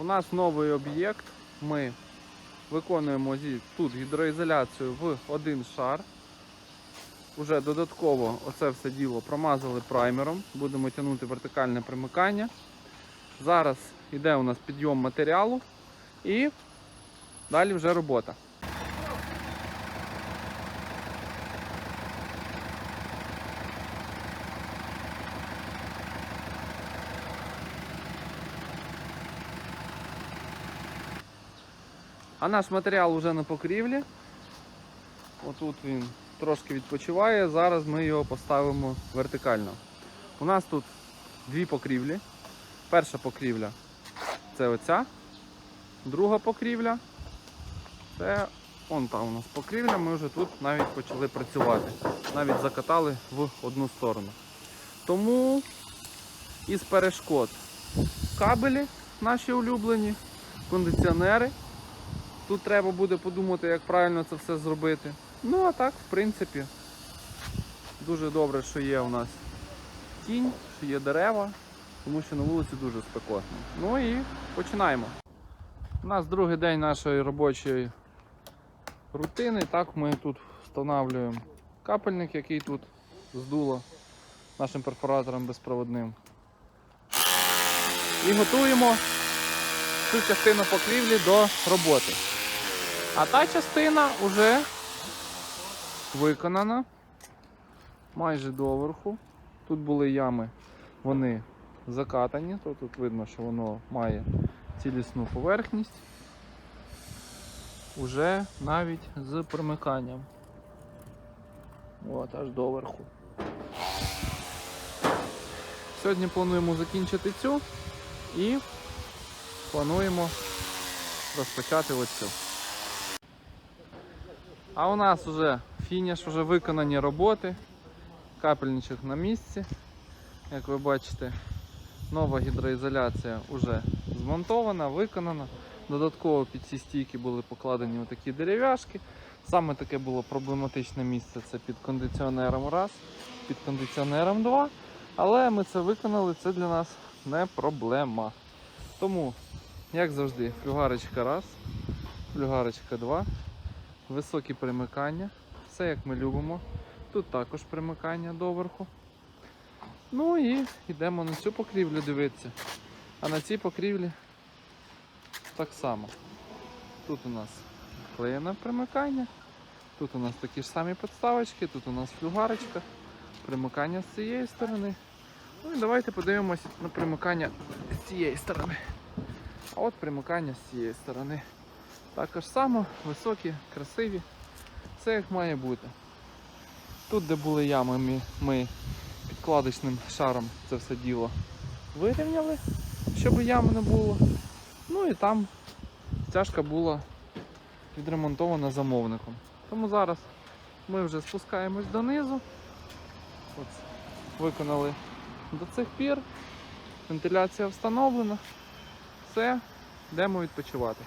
У нас новий об'єкт. Ми виконуємо тут гідроізоляцію в один шар. Уже додатково оце все діло промазали праймером. Будемо тягнути вертикальне примикання. Зараз йде у нас підйом матеріалу і далі вже робота. А наш матеріал вже на покрівлі. Отут він трошки відпочиває. Зараз ми його поставимо вертикально. У нас тут дві покрівлі. Перша покрівля це оця. Друга покрівля це он там у нас покрівля. Ми вже тут навіть почали працювати. Навіть закатали в одну сторону. Тому із перешкод кабелі наші улюблені, кондиціонери. Тут треба буде подумати, як правильно це все зробити. Ну а так, в принципі, дуже добре, що є у нас тінь, що є дерева, тому що на вулиці дуже спекотно. Ну і починаємо. У нас другий день нашої робочої рутини. Так, ми тут встановлюємо капельник, який тут здуло нашим перфоратором безпроводним. І готуємо цю частину покрівлі до роботи. А та частина вже виконана майже доверху. Тут були ями, вони закатані, то тут видно, що воно має цілісну поверхність. Уже навіть з примиканням. От, аж доверху. Сьогодні плануємо закінчити цю і плануємо розпочати оцю. А у нас вже фініш, вже виконані роботи. Капельничок на місці. Як ви бачите, нова гідроізоляція вже змонтована, виконана. Додатково під ці стійки були покладені отакі дерев'яшки. Саме таке було проблематичне місце це під кондиціонером раз, під кондиціонером два. Але ми це виконали, це для нас не проблема. Тому, як завжди, флюгарочка раз, флюгарочка два, високі примикання, все як ми любимо. Тут також примикання доверху. Ну і йдемо на цю покрівлю дивитися. А на цій покрівлі так само. Тут у нас клеєне примикання, тут у нас такі ж самі підставочки, тут у нас флюгарочка, примикання з цієї сторони. Ну і давайте подивимося на примикання з цієї сторони. А от примикання з цієї сторони. Також само, високі, красиві. Все як має бути. Тут, де були ями, ми, підкладочним шаром це все діло вирівняли, щоб ям не було. Ну і там стяжка була відремонтована замовником. Тому зараз ми вже спускаємось донизу. От, виконали до цих пір. Вентиляція встановлена. Все, йдемо відпочивати.